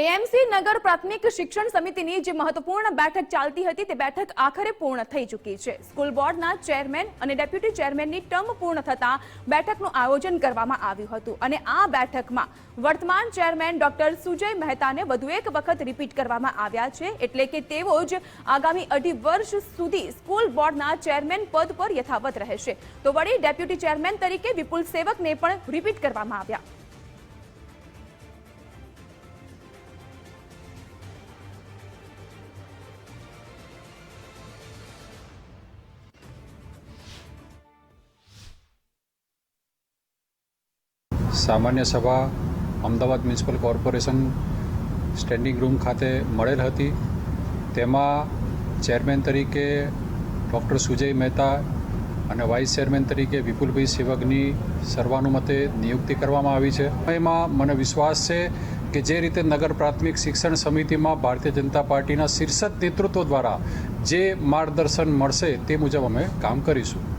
AMC નગર પ્રાથમિક શિક્ષણ સમિતિની જે મહત્વપૂર્ણ બેઠક ચાલતી હતી તે બેઠક આખરે પૂર્ણ થઈ ચૂકી છે. સ્કૂલ બોર્ડના ચેરમેન અને ડેપ્યુટી ચેરમેનની ટર્મ પૂર્ણ થતા બેઠકનું આયોજન કરવામાં આવ્યું હતું અને આ બેઠકમાં વર્તમાન ચેરમેન ડોક્ટર સુજય મહેતાને વધુ એક વખત રિપીટ કરવામાં આવ્યા છે એટલે કે તેઓ જ આગામી અઢી વર્ષ સુધી સ્કૂલ બોર્ડના ચેરમેન પદ પર યથાવત રહેશે. તો વળી ડેપ્યુટી ચેરમેન તરીકે વિપુલ સેવકને પણ રિપીટ કરવામાં આવ્યા. સામાન્ય સભા, Ahmedabad municipal corporation standing room ખાતે મળેલ હતી. તેમાં ચેરમેન તરીકે ડૉક્ટર સુજય મહેતા અને વાઇસ ચેરમેન તરીકે વિપુલભાઈ સેવકની સર્વાનુમતે નિયુક્તિ કરવામાં આવી છે. એમાં મને વિશ્વાસ છે કે જે રીતે નગર પ્રાથમિક શિક્ષણ સમિતિમાં ભારતીય જનતા પાર્ટીના શીર્ષક નેતૃત્વ દ્વારા જે માર્ગદર્શન મળશે તે મુજબ અમે કામ કરીશું.